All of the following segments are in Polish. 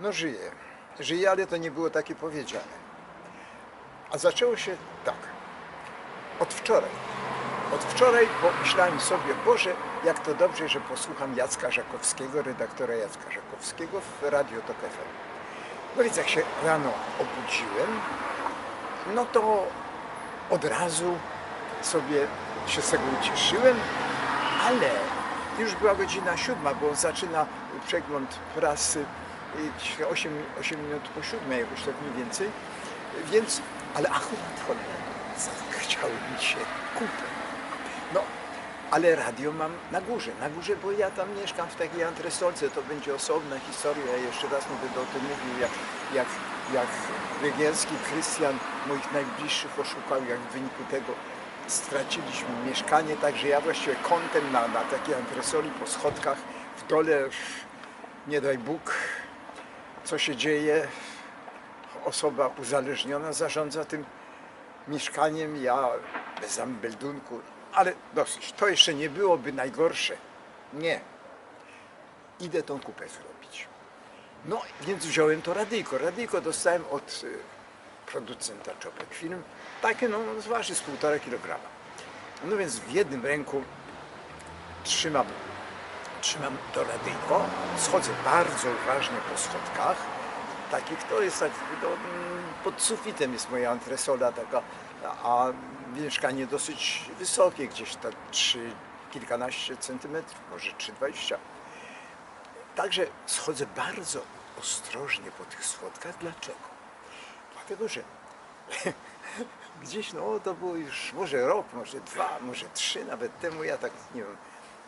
No żyję. Żyję, ale to nie było takie powiedziane. A zaczęło się tak. Od wczoraj. Od wczoraj pomyślałem sobie, Boże, jak to dobrze, że posłucham Jacka Żakowskiego, redaktora Jacka Żakowskiego w Radio Tok FM. No więc jak się rano obudziłem, no to od razu sobie się z tego ucieszyłem, ale już była godzina siódma, bo zaczyna przegląd prasy 8, 8 minut po siódmej, jakoś tak mniej więcej. Więc, ale akurat cholera, chciało mi się kupę. No, ale radio mam na górze, na górze, bo ja tam mieszkam w takiej antresolce, to będzie osobna historia, ja jeszcze raz nie będę o tym mówił, jak, jak, jak Węgierski Krystian moich najbliższych oszukał, jak w wyniku tego straciliśmy mieszkanie, także ja właściwie kątem na, na takiej antresoli po schodkach w dole, nie daj Bóg, co się dzieje, osoba uzależniona zarządza tym mieszkaniem, ja bez ambeldunku, ale dosyć. To jeszcze nie byłoby najgorsze. Nie. Idę tą kupę zrobić. No, więc wziąłem to radyjko. Radyjko dostałem od y, producenta Czopek Film. Takie, no, zważy z półtora kilograma. No więc w jednym ręku trzymam, trzymam to radyjko, schodzę bardzo uważnie po schodkach, takich, to jest tak, mm, pod sufitem jest moja antresola taka, a mieszkanie dosyć wysokie, gdzieś tak trzy, kilkanaście centymetrów, może 3,20. Także schodzę bardzo ostrożnie po tych schodkach. Dlaczego? Dlatego, że gdzieś, no to było już może rok, może dwa, może trzy nawet temu, ja tak nie mam,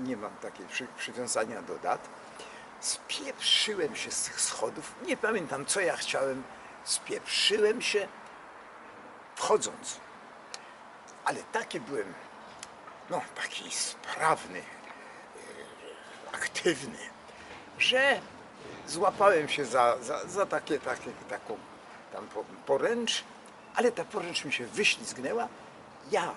nie mam takiej przy, przywiązania do dat. Spieprzyłem się z tych schodów, nie pamiętam co ja chciałem, spieprzyłem się wchodząc. Ale taki byłem, no taki sprawny, e, aktywny, że złapałem się za, za, za takie, takie, taką tam po- poręcz, ale ta poręcz mi się wyślizgnęła. Ja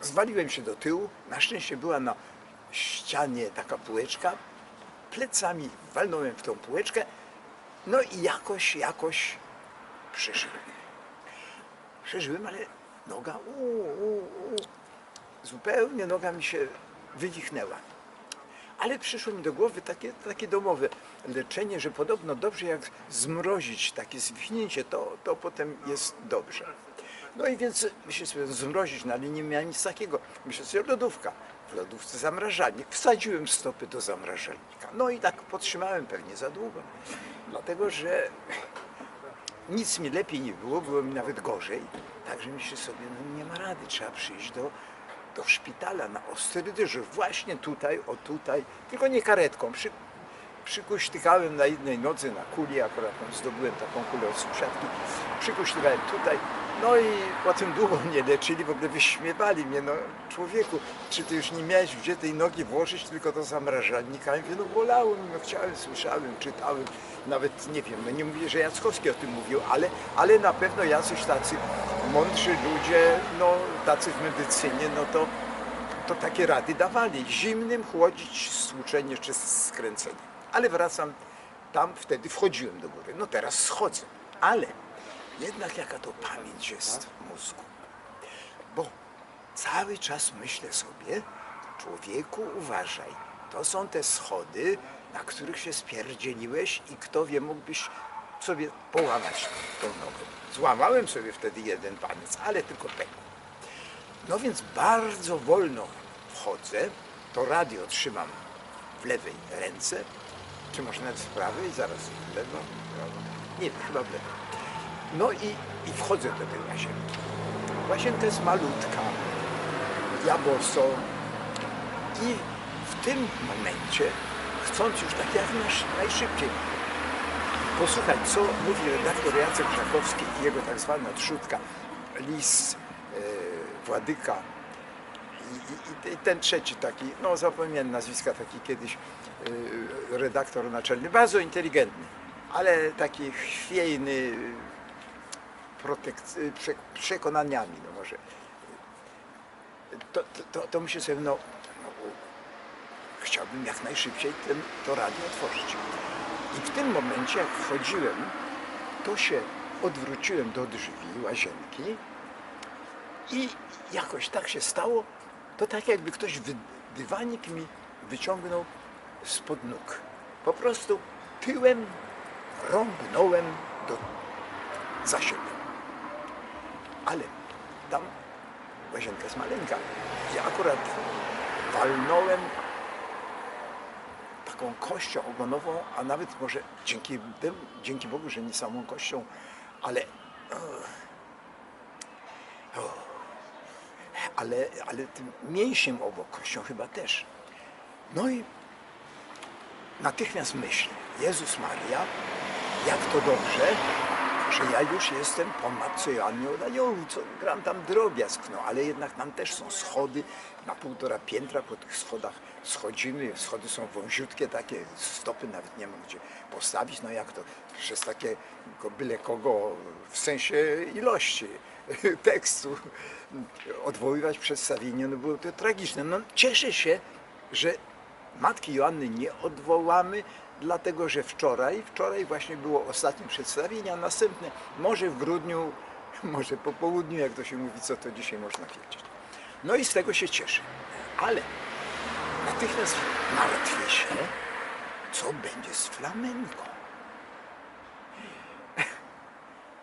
zwaliłem się do tyłu. Na szczęście była na ścianie taka półeczka. Plecami walnąłem w tą półeczkę. No i jakoś, jakoś przeżyłem. Przeżyłem, ale noga, u, u, u, zupełnie noga mi się wywichnęła. Ale przyszło mi do głowy takie, takie domowe leczenie, że podobno dobrze jak zmrozić takie zwichnięcie, to, to potem jest dobrze. No i więc myślę sobie zmrozić, no ale nie miałem nic takiego. Myślę sobie lodówka, w lodówce zamrażalnik. Wsadziłem stopy do zamrażalnika. No i tak podtrzymałem pewnie za długo. Dlatego, że nic mi lepiej nie było, było mi nawet gorzej. Także myślę sobie, no nie ma rady, trzeba przyjść do, do szpitala na ostry dyżur. Właśnie tutaj, o tutaj, tylko nie karetką. Przy, przykuśtykałem na jednej nodze, na kuli, akurat tam zdobyłem taką kulę od sąsiadki. Przykuśtykałem tutaj, no i potem długo mnie leczyli, w ogóle wyśmiewali mnie, no człowieku, czy ty już nie miałeś gdzie tej nogi włożyć, tylko do zamrażalnika? Ja mówię, no bolało mi, no chciałem, słyszałem, czytałem, nawet nie wiem, no nie mówię, że Jackowski o tym mówił, ale, ale na pewno jacyś tacy mądrzy ludzie, no tacy w medycynie, no to, to takie rady dawali. Zimnym chłodzić stłuczenie czy skręcenie. Ale wracam tam, wtedy wchodziłem do góry. No teraz schodzę, ale jednak jaka to pamięć jest w mózgu. Bo cały czas myślę sobie, człowieku uważaj, to są te schody, na których się spierdzieliłeś i kto wie, mógłbyś sobie połamać tą nogę. Złamałem sobie wtedy jeden palec, ale tylko pękł. No więc bardzo wolno wchodzę, to radio trzymam w lewej ręce, czy może nawet w prawej, zaraz w lewo, prawo, nie wiem, chyba w lewo. No i, i wchodzę do tej łazienki. Łazienka jest malutka, ja boso i w tym momencie, chcąc już tak jak najszybciej posłuchać, co mówi redaktor Jacek Żakowski i jego tak zwana trzutka, lis e, Władyka i, i, ten trzeci taki, no zapomniałem nazwiska, taki kiedyś e, redaktor naczelny, bardzo inteligentny, ale taki chwiejny, przekonaniami, no może. To, to, to, to myślę sobie, no, no chciałbym jak najszybciej ten, to radio otworzyć. I w tym momencie, jak wchodziłem, to się odwróciłem do drzwi łazienki i jakoś tak się stało, to tak jakby ktoś dywanik mi wyciągnął spod nóg. Po prostu tyłem rąbnąłem do, za siebie. Ale tam łazienka jest maleńka. I akurat walnąłem taką kością ogonową, a nawet może dzięki, tym, dzięki Bogu, że nie samą kością, ale ale, ale tym mięsiem obok kością chyba też. No i natychmiast myślę, Jezus Maria, jak to dobrze, że ja już jestem po Matce Joannie od co gram tam drobiazg, no ale jednak tam też są schody na półtora piętra, po tych schodach schodzimy, schody są wąziutkie takie, stopy nawet nie ma gdzie postawić, no jak to, przez takie byle kogo w sensie ilości tekstu odwoływać przedstawienie, no było to tragiczne. No cieszę się, że Matki Joanny nie odwołamy, dlatego że wczoraj, wczoraj właśnie było ostatnie przedstawienie, a następne może w grudniu, może po południu, jak to się mówi, co to dzisiaj można wiedzieć. No i z tego się cieszę. Ale natychmiast martwię się, co będzie z flamenką.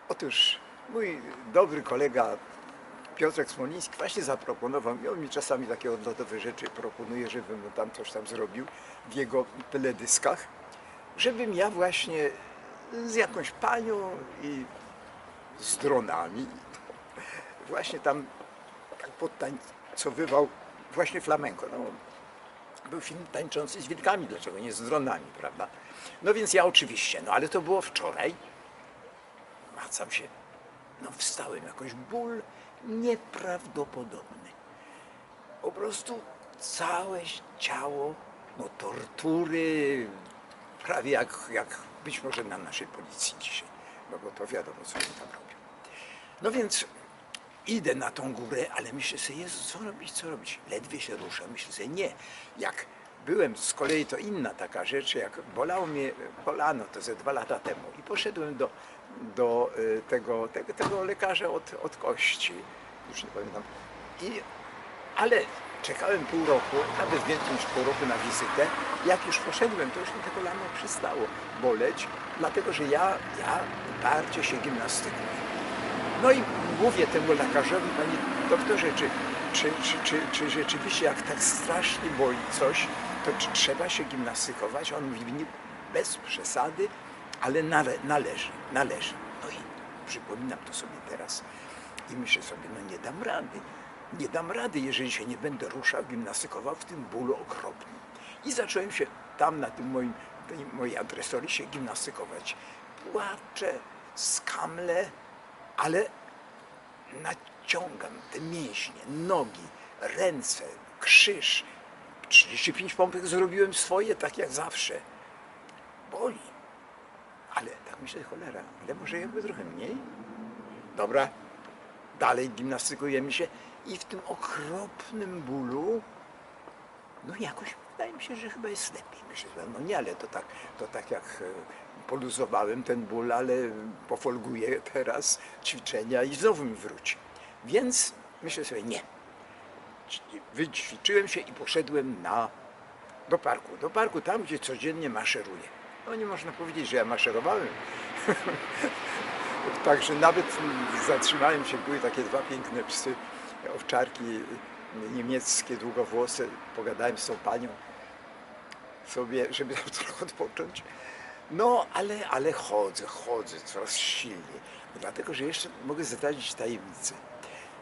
Otóż mój dobry kolega Piotrek Smoliński właśnie zaproponował mi, on mi czasami takie odlotowe rzeczy proponuje, żebym tam coś tam zrobił w jego teledyskach, żebym ja właśnie z jakąś panią i z dronami właśnie tam podtańcowywał właśnie flamenko. No, był film tańczący z wilkami, dlaczego nie z dronami, prawda? No więc ja oczywiście, no ale to było wczoraj. Macam się, no wstałem, jakoś ból nieprawdopodobny. Po prostu całe ciało, no tortury, prawie jak, jak być może na naszej policji dzisiaj, no bo to wiadomo, co oni tam robią. No więc idę na tą górę, ale myślę sobie, Jezu, co robić, co robić? Ledwie się ruszę, myślę sobie, nie. Jak byłem z kolei, to inna taka rzecz, jak bolało mnie kolano, to ze dwa lata temu i poszedłem do, do y, tego, tego, tego lekarza od, od kości, już nie pamiętam, I, ale czekałem pół roku, nawet więcej niż pół roku na wizytę. Jak już poszedłem, to już mi to kolano przestało boleć, dlatego że ja, ja bardziej się gimnastykuję. No i mówię temu lekarzowi, panie doktorze, czy, czy, czy, czy, czy rzeczywiście jak tak strasznie boli coś, to czy trzeba się gimnastykować? On mówi, bez przesady, ale nale, należy, należy. No i przypominam to sobie teraz i myślę sobie, no nie dam rady. Nie dam rady, jeżeli się nie będę ruszał, gimnastykował w tym bólu okropnym. I zacząłem się tam na tym moim, mojej adresorii się gimnastykować. Płaczę, skamlę, ale naciągam te mięśnie, nogi, ręce, krzyż. 35 pompek zrobiłem swoje, tak jak zawsze. Boli. Ale tak myślę, cholera, ale może jakby trochę mniej? Dobra, dalej gimnastykujemy się i w tym okropnym bólu, no jakoś wydaje mi się, że chyba jest lepiej. Myślę, no nie, ale to tak, to tak jak e, poluzowałem ten ból, ale pofolguję teraz ćwiczenia i znowu mi wróci. Więc myślę sobie, nie. Wyćwiczyłem się i poszedłem na, do parku. Do parku, tam gdzie codziennie maszeruję. No nie można powiedzieć, że ja maszerowałem. Także nawet zatrzymałem się, były takie dwa piękne psy, owczarki niemieckie, długowłose. Pogadałem z tą panią sobie, żeby tam trochę odpocząć. No, ale, ale chodzę, chodzę coraz silniej. Dlatego, że jeszcze mogę zdradzić tajemnicę.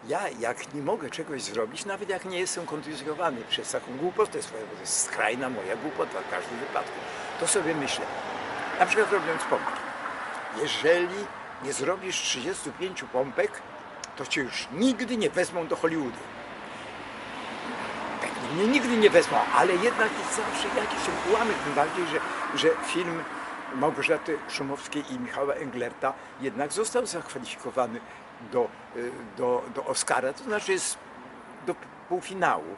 Ja, jak nie mogę czegoś zrobić, nawet jak nie jestem kontuzjowany przez taką głupotę swoją, to jest skrajna moja głupota w każdym wypadku, to sobie myślę, na przykład robiąc pompki. Jeżeli nie zrobisz 35 pompek, to cię już nigdy nie wezmą do Hollywoodu. Tak, mnie nigdy nie wezmą, ale jednak jest zawsze jakiś ułamek, tym bardziej, że, że film Małgorzaty Szumowskiej i Michała Englerta jednak został zakwalifikowany do, y, do, do Oscara, to znaczy jest do półfinału.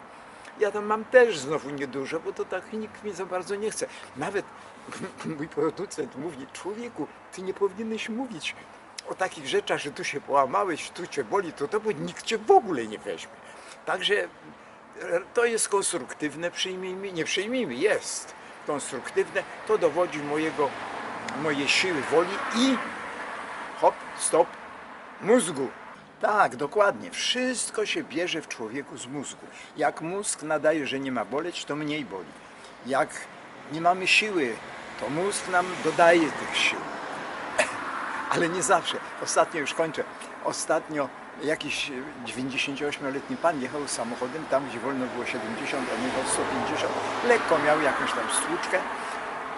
Ja tam mam też znowu niedużo, bo to tak nikt mnie za bardzo nie chce. Nawet mój producent mówi, człowieku, ty nie powinieneś mówić o takich rzeczach, że tu się połamałeś, tu cię boli, to to, bo nikt cię w ogóle nie weźmie. Także e, to jest konstruktywne, przyjmijmy, nie przyjmijmy, jest konstruktywne, to dowodzi mojego, mojej siły woli i hop, stop, mózgu. Tak, dokładnie. Wszystko się bierze w człowieku z mózgu. Jak mózg nadaje, że nie ma boleć, to mniej boli. Jak nie mamy siły, to mózg nam dodaje tych sił. Ale nie zawsze. Ostatnio już kończę. Ostatnio jakiś e, 98-letni pan jechał samochodem tam, gdzie wolno było 70, a jechał 150. Lekko miał jakąś tam stłuczkę.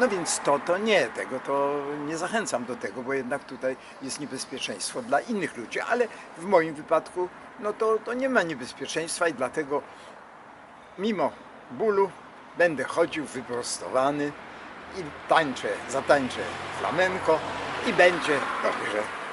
No więc to, to nie, tego to nie zachęcam do tego, bo jednak tutaj jest niebezpieczeństwo dla innych ludzi, ale w moim wypadku no to, to nie ma niebezpieczeństwa i dlatego mimo bólu będę chodził wyprostowany i tańczę, zatańczę flamenko i będzie dobrze.